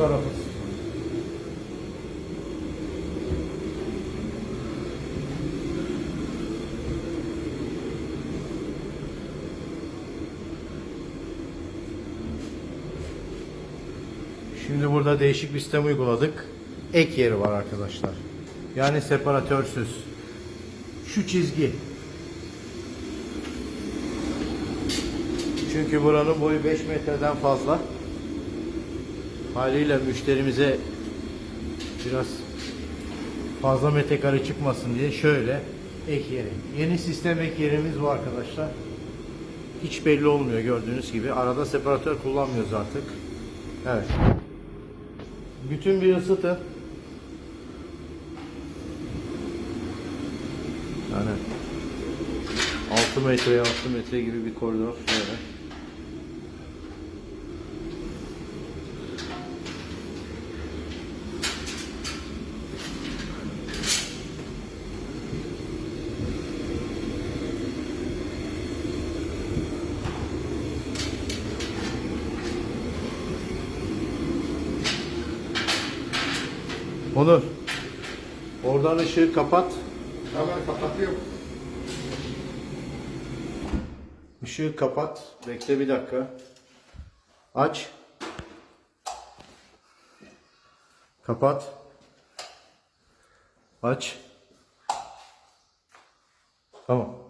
tarafı. Şimdi burada değişik bir sistem uyguladık. Ek yeri var arkadaşlar. Yani separatörsüz. Şu çizgi. Çünkü buranın boyu 5 metreden fazla. Haliyle müşterimize biraz fazla metrekare çıkmasın diye şöyle ek yeri. Yeni sistem ek yerimiz bu arkadaşlar. Hiç belli olmuyor gördüğünüz gibi. Arada separatör kullanmıyoruz artık. Evet. Bütün bir ısıtın. Yani 6 metreye 6 metre gibi bir koridor şöyle. Onur. Oradan ışığı kapat. Hemen kapatıyorum. Işığı kapat. Bekle bir dakika. Aç. Kapat. Aç. Tamam.